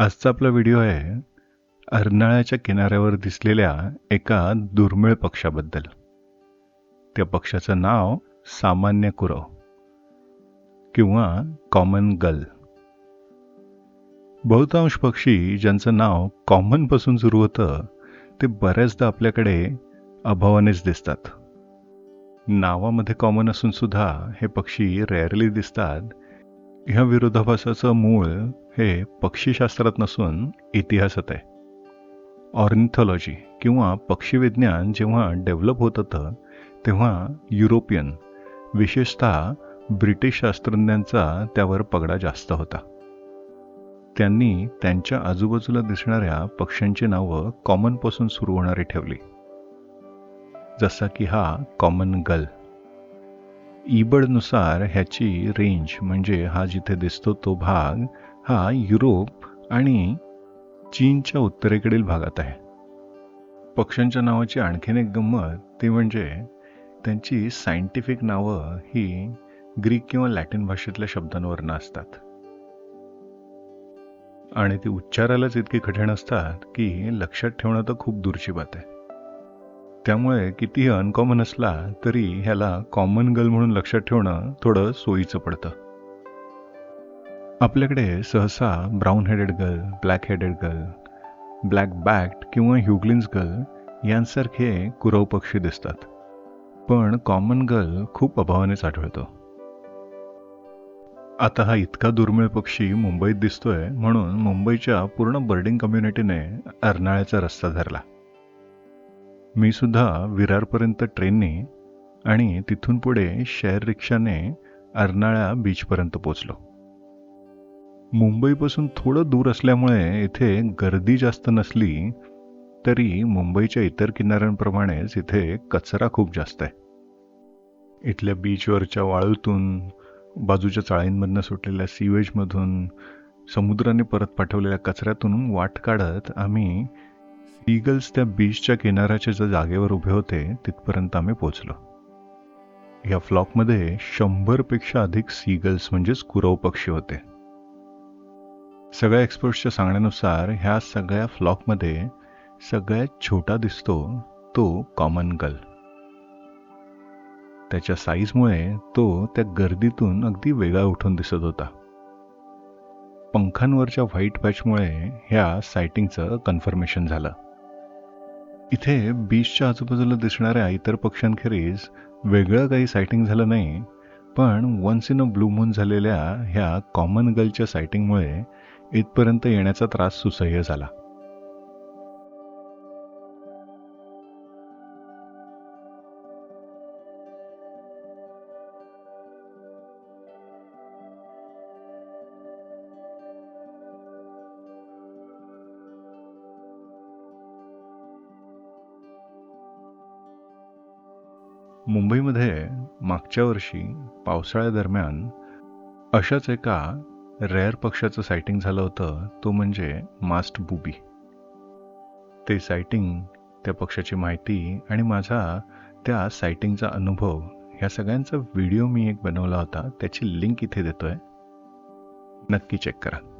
आजचा आपला व्हिडिओ आहे अर्नाळ्याच्या किनाऱ्यावर दिसलेल्या एका दुर्मिळ पक्षाबद्दल. त्या पक्षाचं नाव सामान्य कुरव किंवा कॉमन गल बहुतांश पक्षी ज्यांचं नाव कॉमनपासून सुरू होतं ते बऱ्याचदा आपल्याकडे अभावानेच दिसतात. नावामध्ये कॉमन असून सुद्धा हे पक्षी रेअरली दिसतात ह्या विरोधाभासाचं मूळ हे पक्षीशास्त्रात नसून इतिहासात आहे. ऑर्निथॉलॉजी किंवा पक्षीविज्ञान जेव्हा डेव्हलप होत होतं तेव्हा युरोपियन विशेषतः ब्रिटिश शास्त्रज्ञांचा त्यावर पगडा जास्त होता. त्यांनी त्यांच्या आजूबाजूला दिसणाऱ्या पक्ष्यांची नावं कॉमनपासून सुरू होणारी ठेवली. जसा की हा कॉमन गल इबडनुसार ह्याची रेंज म्हणजे हा जिथे दिसतो तो भाग हा युरोप आणि चीनच्या उत्तरेकडील भागात आहे. पक्ष्यांच्या नावाची आणखीन एक गंमत ती म्हणजे त्यांची सायंटिफिक नावं ही ग्रीक किंवा लॅटिन भाषेतल्या शब्दांवरनं असतात. आणि ती उच्चारायलाच इतकी कठीण असतात की लक्षात ठेवणं तर खूप दूरची बात आहे. त्यामुळे कितीही अनकॉमन असला तरी ह्याला कॉमन गर्ल म्हणून लक्षात ठेवणं थोडं सोयीचं पडतं. आपल्याकडे सहसा brown headed gull black headed gull black backed किंवा ह्युग्लिन्स गर्ल यांसारखे कुरव पक्षी दिसतात. पण कॉमन गर्ल खूप अभावानेच आढळतो आता हा इतका दुर्मिळ पक्षी मुंबईत दिसतोय म्हणून मुंबईच्या पूर्ण बर्डिंग कम्युनिटीने अर्नाळ्याचा रस्ता धरला. मी सुद्धा विरारपर्यंत ट्रेनने आणि तिथून पुढे शेअर रिक्षाने अर्नाळा बीचपर्यंत पोचलो. मुंबईपासून थोडं दूर असल्यामुळे इथे गर्दी जास्त नसली तरी मुंबईच्या इतर किनाऱ्यांप्रमाणेच इथे कचरा खूप जास्त आहे. इथल्या बीचवरच्या वाळूतून बाजूच्या चाळींमधनं सुटलेल्या सीवेजमधून समुद्राने परत पाठवलेल्या कचऱ्यातून वाट काढत आम्ही ईगल्स त्या बीचच्या किनाऱ्याच्या ज्या जागेवर उभे होते तिथपर्यंत आम्ही पोचलो या फ्लॉकमध्ये शंभरपेक्षा अधिक सीगल्स म्हणजेच कुरव पक्षी होते. सगळ्या एक्सपर्ट्सच्या सांगण्यानुसार ह्या सगळ्या फ्लॉकमध्ये सगळ्यात छोटा दिसतो तो कॉमन गल त्याच्या साईजमुळे तो त्या गर्दीतून अगदी वेगळा उठून दिसत होता. पंखांवरच्या व्हाईट पॅचमुळे ह्या सायटिंगचं कन्फर्मेशन झालं. इथे बीचच्या आजूबाजूला दिसणाऱ्या इतर पक्ष्यांखेरीज वेगळं काही सायटिंग झालं नाही पण once in a blue moon झालेल्या ह्या कॉमन गर्लच्या सायटिंगमुळे इथपर्यंत येण्याचा त्रास सुसह्य झाला. मुंबईमध्ये मागच्या वर्षी पावसाळ्यादरम्यान अशाच एका रेअर पक्षाचं सायटिंग झालं होतं. तो म्हणजे मास्ट बुबी. ते सायटिंग त्या पक्षाची माहिती आणि माझा त्या सायटिंगचा अनुभव ह्या सगळ्यांचा व्हिडिओ मी एक बनवला होता. त्याची लिंक इथे देतोय. नक्की चेक करा.